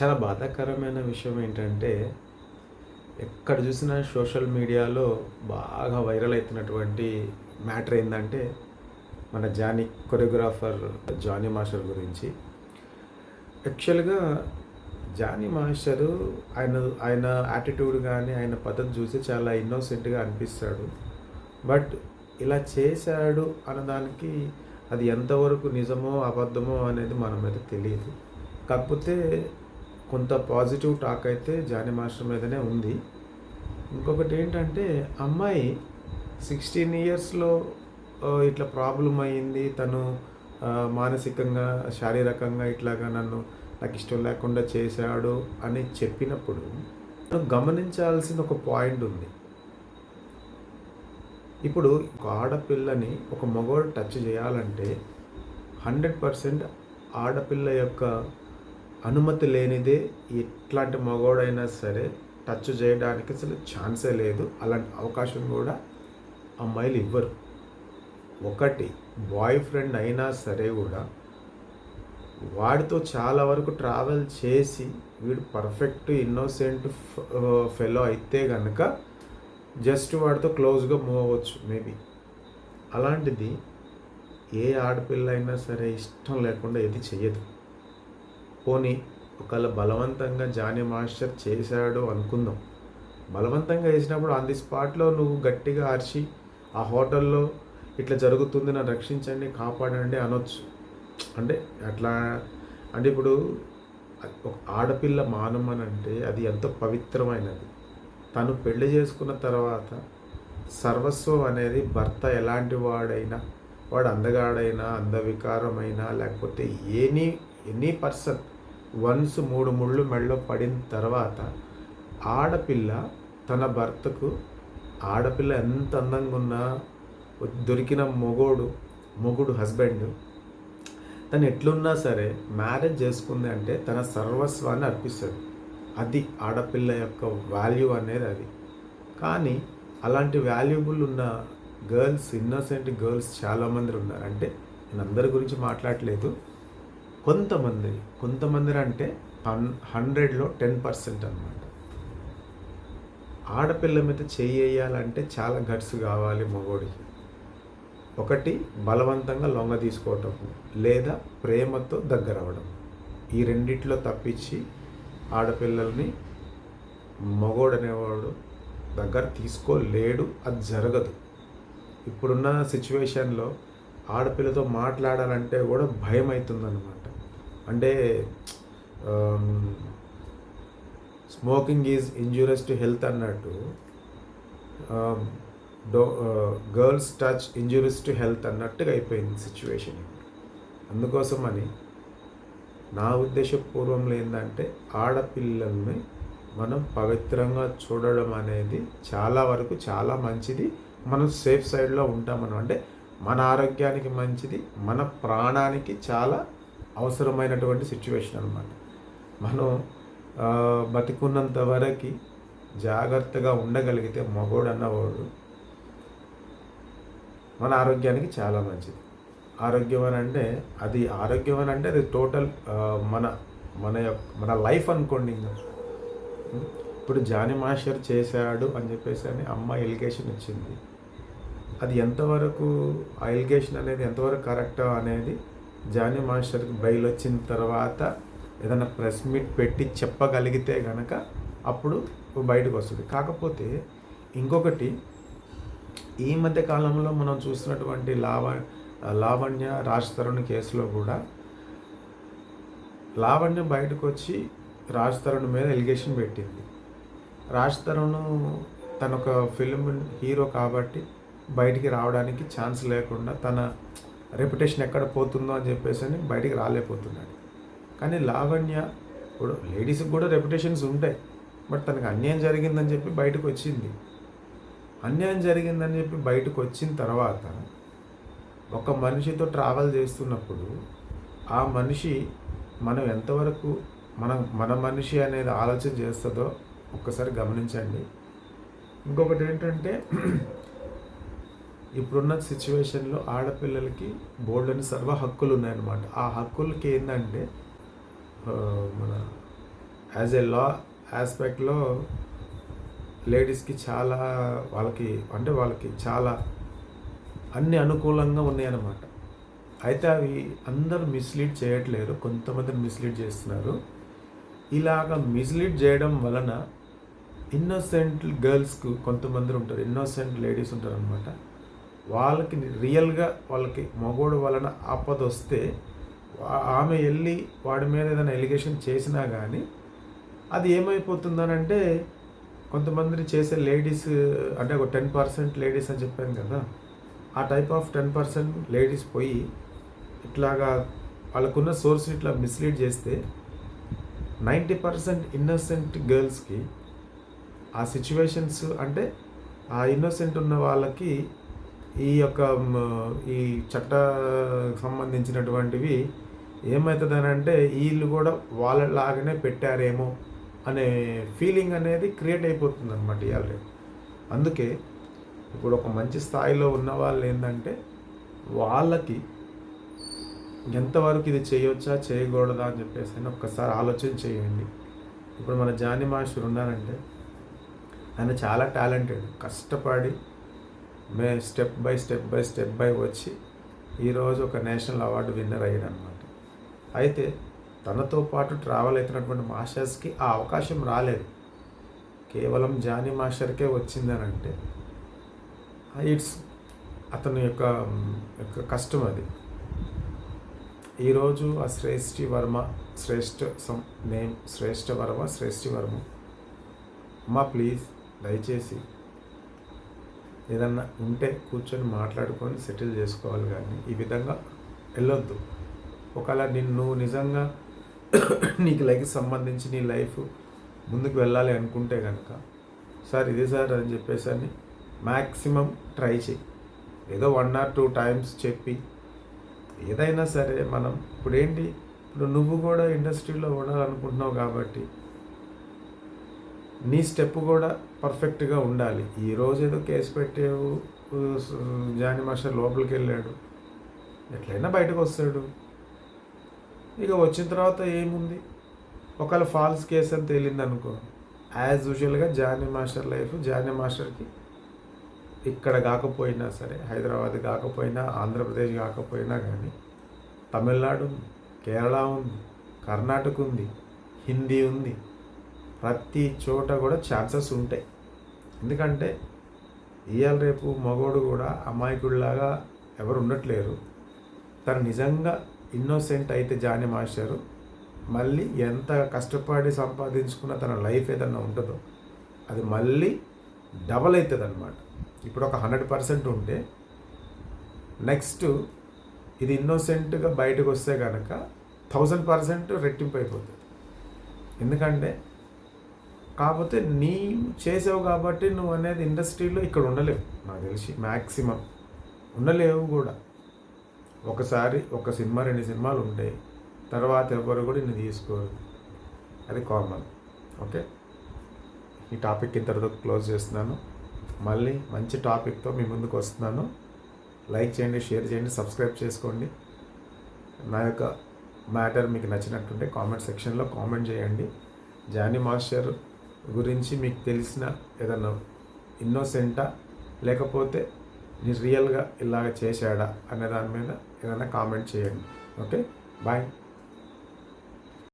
చాలా బాధాకరమైన విషయం ఏంటంటే ఎక్కడ చూసినా సోషల్ మీడియాలో బాగా వైరల్ అవుతున్నటువంటి మ్యాటర్ ఏంటంటే మన జానీ కొరియోగ్రాఫర్ జానీ మాస్టర్ గురించి. యాక్చువల్గా జానీ మాస్టర్ ఆయన ఆయన యాటిట్యూడ్ కానీ ఆయన పద్ధతి చూసి చాలా ఇన్నోసెంట్గా అనిపిస్తాడు. బట్ ఇలా చేశాడు అన్నదానికి అది ఎంతవరకు నిజమో అబద్ధమో అనేది మనమైతే తెలియదు. కాకపోతే కొంత పాజిటివ్ టాక్ అయితే జానీ మాస్టర్ మీదనే ఉంది. ఇంకొకటి ఏంటంటే అమ్మాయి సిక్స్టీన్ ఇయర్స్లో ఇట్లా ప్రాబ్లం అయ్యింది. తను మానసికంగా శారీరకంగా ఇట్లాగా నన్ను నాకు ఇష్టం లేకుండా చేశాడు అని చెప్పినప్పుడు గమనించాల్సిన ఒక పాయింట్ ఉంది. ఇప్పుడు ఒక ఆడపిల్లని ఒక మగవాడు టచ్ చేయాలంటే హండ్రెడ్ పర్సెంట్ ఆడపిల్ల యొక్క అనుమతి లేనిదే ఎట్లాంటి మగవాడైనా సరే టచ్ చేయడానికి అసలు ఛాన్సే లేదు. అలాంటి అవకాశం కూడా అమ్మాయిలు ఇవ్వరు. ఒకటి బాయ్ ఫ్రెండ్ అయినా సరే కూడా వాడితో చాలా వరకు ట్రావెల్ చేసి వీడు పర్ఫెక్ట్ ఇన్నోసెంట్ ఫెలో అయితే కనుక జస్ట్ వాడితో క్లోజ్గా మూవ్ అవ్వచ్చు మేబీ. అలాంటిది ఏ ఆడపిల్ల అయినా సరే ఇష్టం లేకుండా ఏది చేయదు పోనీ ఒకవేళ బలవంతంగా జానీ మాస్టర్ చేశాడు అనుకుందాం. బలవంతంగా వేసినప్పుడు ఆన్ ది స్పాట్లో నువ్వు గట్టిగా అరిచి ఆ హోటల్లో ఇట్లా జరుగుతుంది నన్ను రక్షించండి కాపాడండి అనొచ్చు. అంటే అట్లా అంటే ఇప్పుడు ఒక ఆడపిల్ల మానం అని అంటే అది ఎంతో పవిత్రమైనది. తను పెళ్ళి చేసుకున్న తర్వాత సర్వస్వం అనేది భర్త ఎలాంటి వాడైనా వాడు అందగాడైనా అందవికారమైనా లేకపోతే ఎనీ ఎనీ పర్సన్ వన్స్ మూడు ముళ్ళు మెడలో పడిన తర్వాత ఆడపిల్ల తన భర్తకు ఆడపిల్ల ఎంత అందంగా ఉన్నా దొరికిన మొగోడు మొగుడు హస్బెండ్ తను ఎట్లున్నా సరే మ్యారేజ్ చేసుకుంది అంటే తన సర్వస్వాన్ని అర్పిస్తాడు. అది ఆడపిల్ల యొక్క వాల్యూ అనేది అది. కానీ అలాంటి వాల్యుబుల్ ఉన్న గర్ల్స్ ఇన్నోసెంట్ గర్ల్స్ చాలామంది ఉన్నారు. అంటే నేను అందరి గురించి మాట్లాడలేదు. కొంతమంది కొంతమంది అంటే హన్ హండ్రెడ్లో టెన్ పర్సెంట్ అనమాట ఆడపిల్ల మీద చేయాలంటే చాలా గట్స్ కావాలి మగోడికి. ఒకటి బలవంతంగా లొంగ తీసుకోవటం లేదా ప్రేమతో దగ్గర అవడం ఈ రెండిట్లో తప్పించి ఆడపిల్లల్ని మగోడు అనేవాడు దగ్గర తీసుకోలేడు అది జరగదు. ఇప్పుడున్న సిచ్యువేషన్లో ఆడపిల్లతో మాట్లాడాలంటే కూడా భయం అవుతుందన్నమాట అంటే smoking is injurious to health అన్నట్టు do girls touch injurious to health అన్నట్టుగా అయిపోయింది సిచ్యువేషన్ అందుకోసమని నా ఉద్దేశపూర్వంలో ఏంటంటే ఆడపిల్లల్ని మనం పవిత్రంగా చూడడం అనేది చాలా వరకు చాలా మంచిది. మనం సేఫ్ సైడ్లో ఉంటాం మనం అంటే మన ఆరోగ్యానికి మంచిది మన ప్రాణానికి చాలా అవసరమైనటువంటి సిచ్యువేషన్ అనమాట మనం బతికున్నంత వరకు జాగ్రత్తగా ఉండగలిగితే మగోడు అన్నవాడు మన ఆరోగ్యానికి చాలా మంచిది. ఆరోగ్యం అని అంటే అది ఆరోగ్యం అని అంటే అది టోటల్ మన మన యొక్క మన లైఫ్ అనుకోండి ఇంకా. ఇప్పుడు జానీ మాస్టర్ చేశాడు అని చెప్పేసి అని అమ్మ ఎలిగేషన్ ఇచ్చింది. అది ఎంతవరకు ఆ ఎలిగేషన్ అనేది ఎంతవరకు కరెక్ట్ అనేది జానీ మాస్టర్కి బయలు వచ్చిన తర్వాత ఏదైనా ప్రెస్ మీట్ పెట్టి చెప్పగలిగితే కనుక అప్పుడు బయటకు వస్తుంది. కాకపోతే ఇంకొకటి ఈ మధ్య కాలంలో మనం చూసినటువంటి లావ లావణ్య రాజ్ తరుణ్ కేసులో కూడా లావణ్య బయటకు వచ్చి రాజ్ తరుణ్ మీద ఎలిగేషన్ పెట్టింది. రాజ్ తరుణ్ తన ఒక ఫిల్మ్ హీరో కాబట్టి బయటికి రావడానికి ఛాన్స్ లేకుండా తన రెప్యుటేషన్ ఎక్కడ పోతుందో అని చెప్పేసి అని బయటికి రాలేకపోతున్నాడు. కానీ లావణ్య ఇప్పుడు లేడీస్కి కూడా రెప్యుటేషన్స్ ఉంటాయి. బట్ తనకు అన్యాయం జరిగిందని చెప్పి బయటకు వచ్చింది. అన్యాయం జరిగిందని చెప్పి బయటకు వచ్చిన తర్వాత ఒక మనిషితో ట్రావెల్ చేస్తున్నప్పుడు ఆ మనిషి మనం ఎంతవరకు మనం మన మనిషి అనేది ఆలోచన చేస్తుందో ఒక్కసారి గమనించండి. ఇంకొకటి ఏంటంటే ఇప్పుడున్న సిచ్యువేషన్లో ఆడపిల్లలకి బోర్డుని సర్వ హక్కులు ఉన్నాయన్నమాట ఆ హక్కులకి ఏంటంటే మన యాజ్ ఏ లా ఆస్పెక్ట్లో లేడీస్కి చాలా వాళ్ళకి అంటే వాళ్ళకి చాలా అన్ని అనుకూలంగా ఉన్నాయన్నమాట. అయితే అవి అందరూ మిస్లీడ్ చేయట్లేరు కొంతమందిని మిస్లీడ్ చేస్తున్నారు. ఇలాగ మిస్లీడ్ చేయడం వలన ఇన్నోసెంట్ గర్ల్స్కు కొంతమంది ఉంటారు ఇన్నోసెంట్ లేడీస్ ఉంటారు అనమాట వాళ్ళకి రియల్గా వాళ్ళకి మగోడు వలన ఆపద వస్తే ఆమె వెళ్ళి వాడి మీద ఏదైనా ఎలిగేషన్ చేసినా కానీ అది ఏమైపోతుందనంటే కొంతమంది చేసే లేడీస్ అంటే ఒక టెన్ పర్సెంట్ లేడీస్ అని చెప్పాను కదా ఆ type of ten percent ladies పోయి ఇట్లాగా వాళ్ళకున్న సోర్స్ ఇట్లా మిస్లీడ్ చేస్తే నైంటీ పర్సెంట్ ఇన్నోసెంట్ గర్ల్స్కి ఆ సిచ్యువేషన్స్ అంటే ఆ ఇన్నోసెంట్ ఉన్న వాళ్ళకి ఈ యొక్క ఈ చట్ట సంబంధించినటువంటివి ఏమవుతుందని అంటే వీళ్ళు కూడా వాళ్ళలాగానే పెట్టారేమో అనే ఫీలింగ్ అనేది క్రియేట్ అయిపోతుంది అనమాట ఇవాళ అందుకే ఇప్పుడు ఒక మంచి స్థాయిలో ఉన్న వాళ్ళు ఏంటంటే వాళ్ళకి ఎంతవరకు ఇది చేయొచ్చా చేయకూడదా అని చెప్పేసి అని ఒక్కసారి ఆలోచన చేయండి. ఇప్పుడు మన జాని మాస్టర్ ఉన్నారంటే ఆయన చాలా టాలెంటెడ్ కష్టపడి మే step by step by step by వచ్చి ఈరోజు ఒక నేషనల్ అవార్డు విన్నర్ అయ్యాడు అనమాట అయితే తనతో పాటు ట్రావెల్ అవుతున్నటువంటి మాస్టర్స్కి ఆ అవకాశం రాలేదు. కేవలం జానీ మాస్టర్కే వచ్చిందని అంటే ఇట్స్ అతని యొక్క యొక్క కష్టం అది. ఈరోజు ఆ శ్రేష్ఠి వర్మ శ్రేష్ఠ సం నేమ్ శ్రేష్ఠ వర్మ శ్రేష్ఠి వర్మ. అమ్మ ప్లీజ్ దయచేసి ఏదన్నా ఉంటే కూర్చొని మాట్లాడుకొని సెటిల్ చేసుకోవాలి కానీ ఈ విధంగా వెళ్ళొద్దు. ఒకవేళ నిన్ను నిజంగా నీకు లైఫ్ సంబంధించి నీ లైఫ్ ముందుకు వెళ్ళాలి అనుకుంటే కనుక సార్ ఇదే సార్ అని చెప్పేసి అని మ్యాక్సిమం ట్రై చేయి. ఏదో వన్ ఆర్ టూ టైమ్స్ చెప్పి ఏదైనా సరే మనం ఇప్పుడు ఏంటి ఇప్పుడు నువ్వు కూడా ఇండస్ట్రీలో ఉండాలనుకుంటున్నావు కాబట్టి నీ స్టెప్ కూడా పర్ఫెక్ట్గా ఉండాలి. ఈరోజు ఏదో కేసు పెట్టావు జాని జానీ మాస్టర్ లోపలికి వెళ్ళాడు. ఎట్లయినా బయటకు వస్తాడు. ఇక వచ్చిన తర్వాత ఏముంది? ఒకవేళ ఫాల్స్ కేసు అని తేలింది అనుకో యాజ్ యూజువల్గా జానీ మాస్టర్ లైఫ్ జానీ మాస్టర్కి ఇక్కడ కాకపోయినా సరే హైదరాబాద్ కాకపోయినా ఆంధ్రప్రదేశ్ కాకపోయినా కానీ తమిళనాడు ఉంది కేరళ ఉంది కర్ణాటక ఉంది హిందీ ఉంది. ప్రతి చోట కూడా ఛాన్సెస్ ఉంటాయి. ఎందుకంటే ఇవాళ రేపు మగోడు కూడా అమాయకుడిలాగా ఎవరు ఉండట్లేరు. తను నిజంగా ఇన్నోసెంట్ అయితే జానీ మాస్టరు. మళ్ళీ ఎంత కష్టపడి సంపాదించుకున్న తన లైఫ్ ఏదన్నా ఉంటుందో అది మళ్ళీ డబల్ అవుతుంది అనమాట ఇప్పుడు ఒక హండ్రెడ్ పర్సెంట్ ఉంటే నెక్స్ట్ ఇది ఇన్నోసెంట్గా బయటకు వస్తే కనుక థౌజండ్ పర్సెంట్ రెట్టింపు అయిపోతుంది. ఎందుకంటే కాకపోతే నీ చేసావు కాబట్టి నువ్వు అనేది ఇండస్ట్రీలో ఇక్కడ ఉండలేవు. నాకు తెలిసి మ్యాక్సిమం ఉండలేవు కూడా. ఒకసారి ఒక సినిమా రెండు సినిమాలు ఉంటాయి తర్వాత ఎవరు కూడా నేను తీసుకోరు. అది కామన్. ఓకే? ఈ టాపిక్ ఇంతటితో క్లోజ్ చేస్తున్నాను. మళ్ళీ మంచి టాపిక్తో మీ ముందుకు వస్తున్నాను. లైక్ చేయండి షేర్ చేయండి సబ్స్క్రైబ్ చేసుకోండి. నా యొక్క మ్యాటర్ మీకు నచ్చినట్టుంటే కామెంట్ సెక్షన్లో కామెంట్ చేయండి. జానీ మాస్టర్ గురించి మీకు తెలిసిన ఏదన్నా ఇన్నోసెంటా లేకపోతే రియల్గా ఇలాగ చేశాడా అనే దాని మీద ఏదైనా కామెంట్ చేయండి. Okay bye